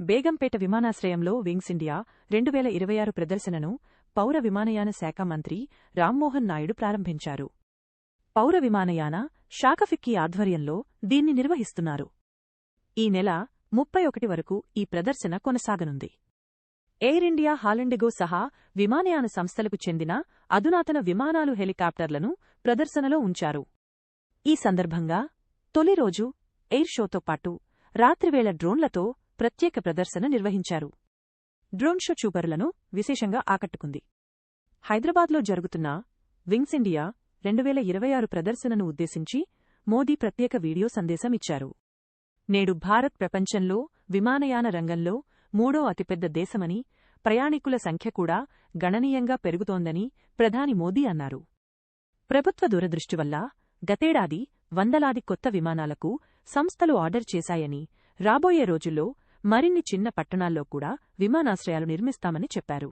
బేగంపేట విమానాశ్రయంలో wings India రెండు వేల ఇరవై ఆరు ప్రదర్శనను పౌర విమానయాన శాఖ మంత్రి రామ్మోహన్ నాయుడు ప్రారంభించారు. పౌర విమానయాన శాఖ ఫిక్కీ ఆధ్వర్యంలో దీన్ని నిర్వహిస్తున్నారు. ఈ నెల ముప్పై ఒకటి వరకు ఈ ప్రదర్శన కొనసాగనుంది. ఎయిర్ ఇండియా హాలండిగో సహా విమానయాన సంస్థలకు చెందిన అధునాతన విమానాలు హెలికాప్టర్లను ప్రదర్శనలో ఉంచారు. ఈ సందర్భంగా తొలి రోజు ఎయిర్ షోతో పాటు రాత్రివేళ డ్రోన్లతో ప్రత్యేక ప్రదర్శన నిర్వహించారు. డ్రోన్ షో చూపరులను విశేషంగా ఆకట్టుకుంది. హైదరాబాద్లో జరుగుతున్న వింగ్స్ ఇండియా రెండు వేల ఇరవై ఆరు ప్రదర్శనను ఉద్దేశించి మోదీ ప్రత్యేక వీడియో సందేశం ఇచ్చారు. నేడు భారత్ ప్రపంచంలో విమానయాన రంగంలో మూడో అతిపెద్ద దేశమని ప్రయాణికుల సంఖ్య కూడా గణనీయంగా పెరుగుతోందని ప్రధాని మోదీ అన్నారు. ప్రభుత్వ దూరదృష్టి వల్ల గతేడాది వందలాది కొత్త విమానాలకు సంస్థలు ఆర్డర్ చేశాయని రాబోయే రోజుల్లో మరిన్ని చిన్న పట్టణాల్లో కూడా విమానాశ్రయాలు నిర్మిస్తామని చెప్పారు.